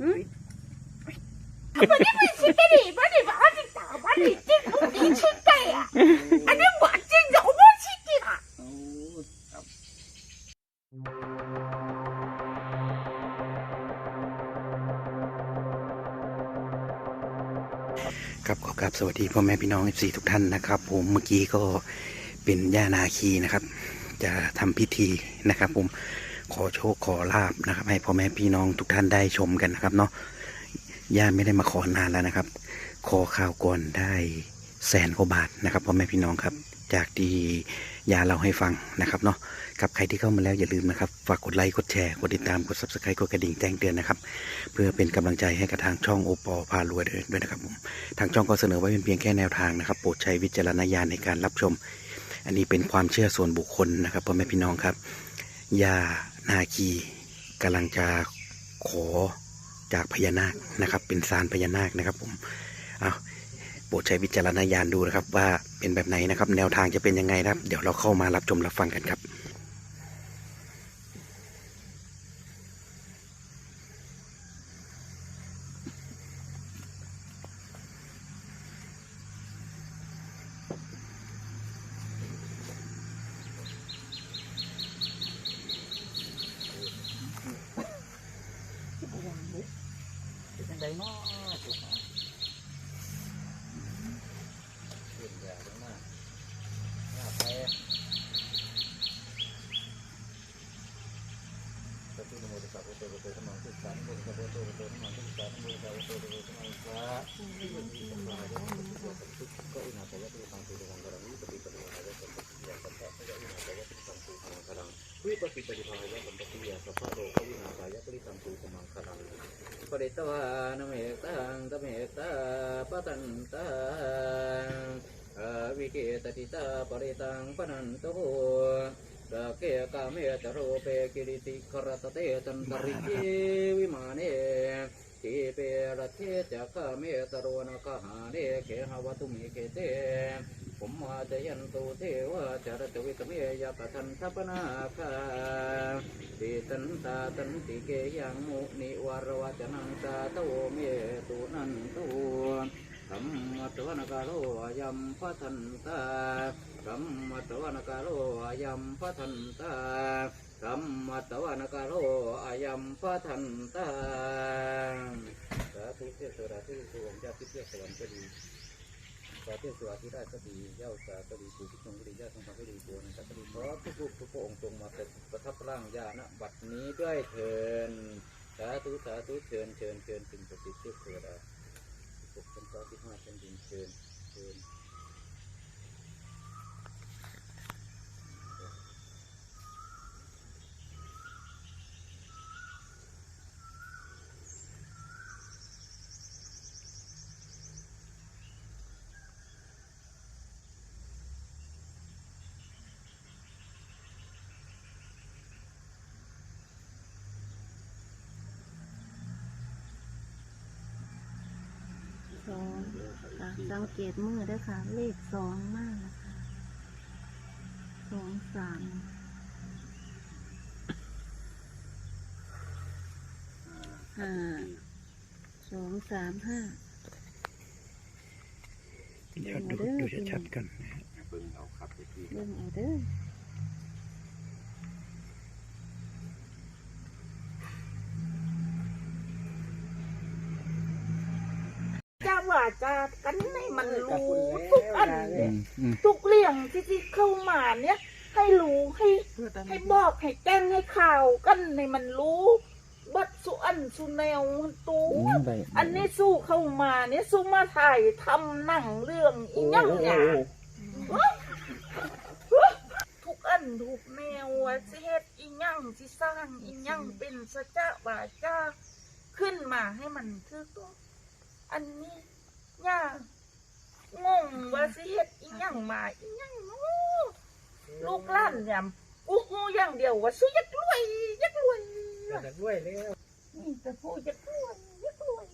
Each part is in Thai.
วันนี้ไม่ชิคกี้พายวันนี้วันนี้ตาวันนี้จริงวันนี้ชิคกี้อะอันนี้หวาจริงเหรอว่าชิคกี้อะโอ้ครับครับขอกราบสวัสดีพ่อแม่พี่น้อง FC ทุกท่านนะครับ ผมเมื่อกี้ก็เป็นย่านาคีนะครับ จะทำพิธีนะครับ ผม ขอโชคขอลาบนะครับ ให้พ่อแม่พี่น้องทุกท่านได้ชมกันนะครับเนาะย่าไม่ได้มาขอนานแล้วนะครับ ขอข่าวก่อนได้แสนกว่าบาทนะครับพ่อแม่พี่น้องครับ จากที่ยาเราให้ฟังนะครับเนาะกับใครที่เข้ามาแล้วอย่าลืมนะครับ ฝากกดไลค์กดแชร์กดติดตามกด subscribe กดกระดิ่งแจ้งเตือนนะครับ เพื่อเป็นกำลังใจให้กับทางช่องโอปอพารวยด้วยนะครับผมทางช่องก็เสนอไว้เป็นเพียงแค่แนวทางนะครับโปรดใช้วิจารณญาณในการรับชม อันนี้เป็นความเชื่อส่วนบุคคลนะครับพ่อแม่พี่น้องครับยา นาคีกำลังจะขอจากพญานาคนะครับ เป็นสารพญานาคนะครับผมเอาโปรดใช้วิจารณญาณดูนะครับ ว่าเป็นแบบไหนนะครับ แนวทางจะเป็นยังไงนะครับ เดี๋ยวเราเข้ามารับชมรับฟังกันครับ เป็นยังไงเนาะจุกเนาะเห็นแบบนั้นน่ะหน้าไปพระพุทธโมตัสสะโอโตโอโตธรรมังสุสันโมตัสสะโอโตโอโตธรรมังสุสันโมตัสสะโอโตโอโตธรรมังสุสันก็อินาตยะตุสังสุตังกรังวิปฏิปฏิภาณะสัมปติยาสัมปะยะอินาตยะตุสังสุตังกรัง วิปฏิปฏิภาณะสัมปติยาสัพพะโลกวินาตยะตุสังสุตังกรังปริตวานเมตังตเมตตาปตันตังอาวิเกตติตาปริตังปนันตุสเกกาเมตโรเปกิริติครตเตตันตริเกวิมาเนทีเปรเทจักเมตโรนกหาเนเกหวตุมิเกเต ผมมาจยันตุเทวะจารตวิกเมยปทันทัปนาคาติตันตาตันติเกยังมุนิวารวจนังตาโตเมตุนันตุธรรมตวนกาโลอายัมพัทันตาธรรมตวนกาโลอายัมพัทันตาธรรมตวนกาโลอายัมพัทันตาสาธุเทศราธุสวงญาติเทศสวรรค์ก็ดี สาเทสวัสดิราชก็ดีเย้าสาก็ดีปู่พิชงก็ดีญาติทองคำก็ดีบัวนะครับก็ดีขอทุกรูปทุกพระองค์ทรงมาเป็นประทับร่างญาณบัดนี้ด้วยเถินสาธุสาธุเชิญเชิญเชิญสิ่งศักดิ์สิทธิ์เทพเถิดาสิบหกชั้นฟ้าที่ห้าชั้นดินเชิญเชิญ สองค่ะ สังเกตมือด้วยค่ะ เลขสองมากนะคะสองสามห้าสองสามห้าเดี๋ยวดูดูชัดๆกันเบิ่งเอาครับพี่ เรื่องเอาเด้อ จะว่าจะกันให้มันรู้ทุกอัน อืมอืมทุกเรื่องที่ที่เข้ามาเนี่ย ให้รู้ให้ให้บอกให้แจ้งให้ข่าวกันให้มันรู้บัดสุอันสุแนวตูอันนี้สู้เข้ามาเนี่ยสู้มาถ่ายทำหนังเรื่องอีหยังเนี่ยทุกอันทุกแนวว่าสิเฮ็ดอีหยังสิสร้างอีหยังเป็นสัจจะวาจาขึ้นมาให้มันถูกต้องอันนี้ ย่างงว่าสิเฮ็ดอีหยังมาอีหยังเนาะลูกหล้านยำกูฮู้อย่างเดียวว่าสิอยากรวยอยากรวยจะด้วยแล้วนี่แต่ผู้อยากรวยอยากรวย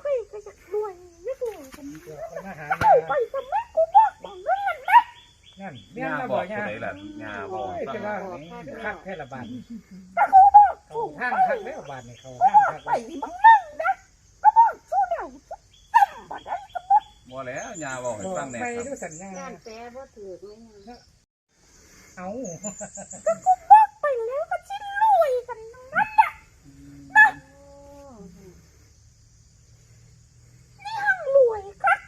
พี่ก็อยากรวยอยากรวยกันมาหาเข้าไปทำไมกูบอกอย่างนั้นนะนั่นงาบอกตัวไหนล่ะงาบอกจะว่าคักแค่ละบาทถ้ากูบอกเขากูห้างไปคักแล้วบาทนี่เขากูห้าง บอกคักไปมึงนั่งไม่ดูสัญญาย่านแปรบ่ถือไม่ยังเอาไปแล้วก็ชิรวยกันทั้งนั้นน่ะทั้งรวยครับ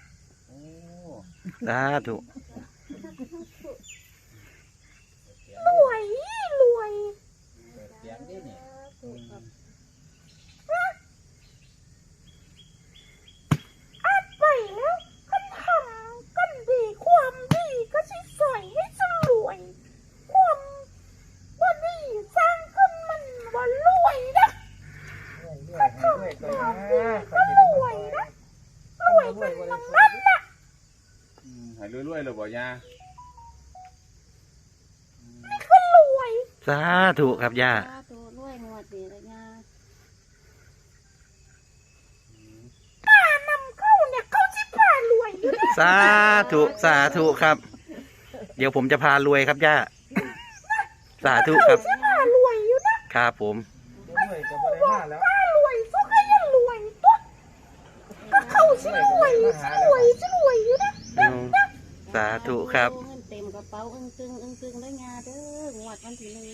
โอ้สาธุ รวยรวย เปิดเสียงดิเนี่ย อัดไปแล้วกันทำกันดีความดีก็ชิใส่ให้ฉันรวย ความว่าดีสร้างขึ้นมันว่ารวยนะ ด้วยด้วยด้วยกันนะ ก็รวยนะรวยกันทั้งนั้นน่ะ อืมใหายรวยๆเลยบ่ยา ก็รวย สาธุครับย่า สาธุรวยงวดนี้ละย่าป้านำเข้าเนี่ยเขาชิพารวยอยู่นะสาธุสาธุครับ เดี๋ยวผมจะพารวยครับย่า สาธุครับชิพารวยอยู่นะครับผม ด้วยก็บ่ได้มาแล้วป้ารวยสุขยังรวยตัวก็เข้าชิรวยชิรวยชิรวยอยู่นะอืมสาธุครับ เงินเต็มกระเป๋าอึ้งตึงอึ้งตึงแล้วยาเด้องวดวันที่หนึ่งเมษา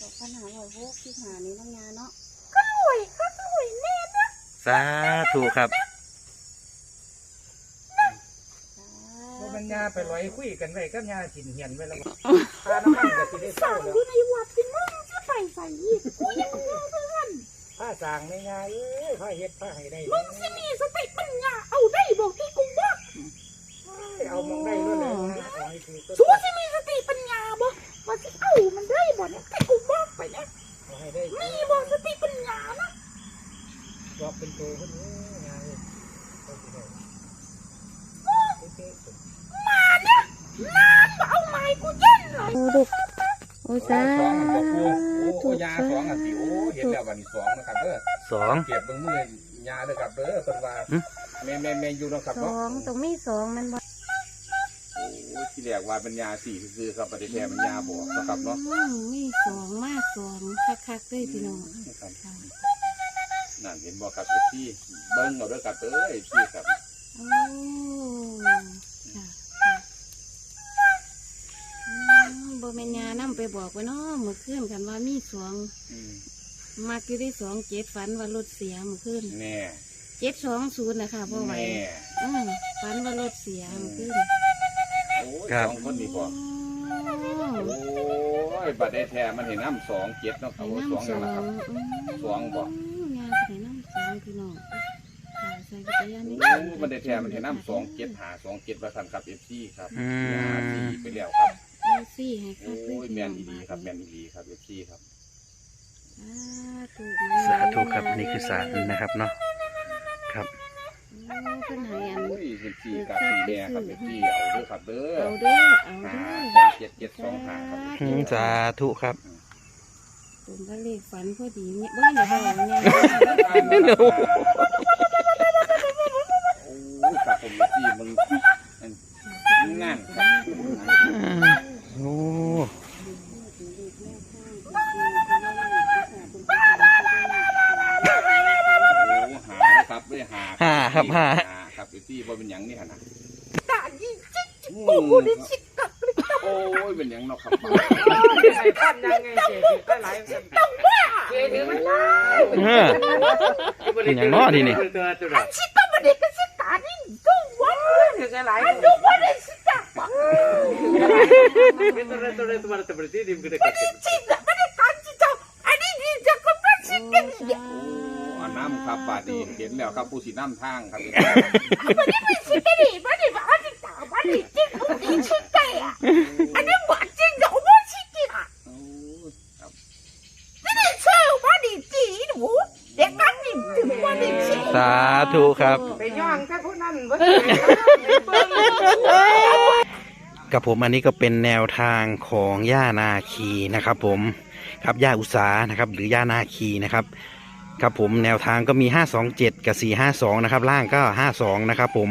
สองพันห้าร้อยหกที่หานี้น้องยาเนาะก็รวยก็รวยแน่นะสาธุครับเพราะมันยาไปลอยคุยกันไว้กับยากินเหียนไว้แล้วพาน้ำมันก็สิได้เศร้าสั่งแล้วอยู่ในวัดที่มึงจะไปใส่อีกกูยังงงเพื่อนผ้าสางไม่ยาเอ้ยผ้าเฮ็ดผ้าให้ได้มึงสิมีสติปัญญาเอาได้บอกที่กูบอกเอามองได้ด้วยเลยนะขอให้คือก็สู้สิมีส มีบอกสติปัญญานะบอกเป็นตัวคนนี้ยาเลยก็สิได้เป๊ะๆมาเนี่ยนานมาเอาไม้กูเย็นเลยโอ้ลูกโอ้สาสองอันบ่ปูโอ้ธุยาสองอันสิโอ้เห็นแล้ววันนี้สองนะครับเด้อสองเก็บเบิ่งมือยาเด้อครับเด้อเพิ่นว่าหึแม่แม่แม่อยู่เนาะครับสเนาะองตรงมีสองมันบ่โอ้ ที่แรกว่าเป็นยาสี่คือๆครับประเดี๋ยวแท้มันยาบ่นะครับเนาะอืมมีสองมาสองคักๆเลยพี่น้องนะครับค่ะนั่นเห็นบ่ครับที่เบิ่งเอาเด้อครับเด้อที่ครับโอ้ค่ะค่ะอืมบ่แม่นยานำไปบอกไว้เนาะเมื่อคืนกันว่ามีสองอืมมักอยู่ที่สองเจ็ดฝันว่ารถเสียเมื่อคืนแน่เจ็ดสองศูนย์นะคะพ่อไหวแน่อืมฝันว่ารถเสียเมื่อคืนโอ้ ยครับ สองคนนี่บ่โอ้โอ้ยบัดได้แท้มันเห็นน้ำสองเจ็ดเนาะครัให้บโอ้ยน้ำสองสแล้วองนะครับอืมสองบ่งานให้น้ำสองพี่น้องค่ะใส่จักรยานนี่โอ้มันได้แท้มันเห็นน้ำสองเจ็ดหาสองเจ็ดประทันครับเอฟซีครับอืมยาสี่ไปแล้วครับเอาสี่ให้คโอ้รับยแมนอีดีครับแมนอีดีครับเอฟซีครับสาธุครับนี่คือสารนะครับเนาะครับโอ้ เพิ่นให้อันโอ้ยเอฟซีกับสี่แม่ครับเอฟซีเอาเด้อครับเด้อเอาเด้อเอาหาเด้อสองเจ็ดเจ็ดสองหาครับอืมสาธุครับ ผมก็เลขฝันพอดีเนี่ยบ้านอย่าบอกเนี่ยโอ้ยครับผมเอฟซีมึงมึงงานครับ โอ้ โอ้หานะครับไม่หา ห้าครับห้า ครับเอฟซีว่าเป็นหยังนี่ฮะนะ ตายิ่งจิ๊ก อื กู ม กูได้ชิกกับเลย โอ้ยเป็นหยังเนาะครับใส่พันยังไงเจ๊ถือก็หลายเจ๊ถือมันได้เออเป็นอย่างน้อทีนี่ชิต้องมาเด็กก็ชิตานี่ดูวันถือก็หลายดูวันได้ชิตาบังชิตาไม่ได้การชิตาอันนี้ดีจะก็ไม่ชิกันเนี่ยโอ้อันน้ำครับบาดนีเห็นแล้วครับผู้สีน้ำทางครับไม่ได้ไม่ชิกันดิไม่ได้มาอันนี้ตาไม่ได้จริงเขาดีชิตาอะอันนี้หวานจริงเดี๋ยวไม่ชิกันอะ โอ้ยครับ ไม่ได้เชื่อว่าดีจีหนูเด็กกันนี่ถึงว่าดีชิ สาธุครับ ไปย่องถ้าผู้นั้นบ่กับผมอันนี้ก็เป็นแนวทางของย่านาคีนะครับ ผมครับย่าอุสานะครับ หรือย่านาคีนะครับครับผมแนวทางก็มี 527 กับ 452 นะครับ ล่างก็ 52 นะครับผม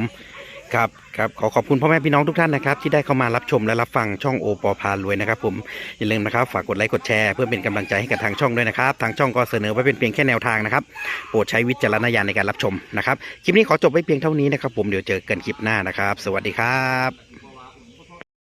ครับครับขอขอบคุณพ่อแม่พี่น้องทุกท่านนะครับที่ได้เข้ามารับชมและรับฟังช่องโอปอพารวยนะครับผมอย่าลืมนะครับฝากกดไลค์กดแชร์เพื่อเป็นกำลังใจให้กับทางช่องด้วยนะครับทางช่องก็เสนอไว้เป็นเพียงแค่แนวทางนะครับโปรดใช้วิจารณญาณในการรับชมนะครับคลิปนี้ขอจบไว้เพียงเท่านี้นะครับผมเดี๋ยวเจอกันคลิปหน้านะครับ สวัสดีครับ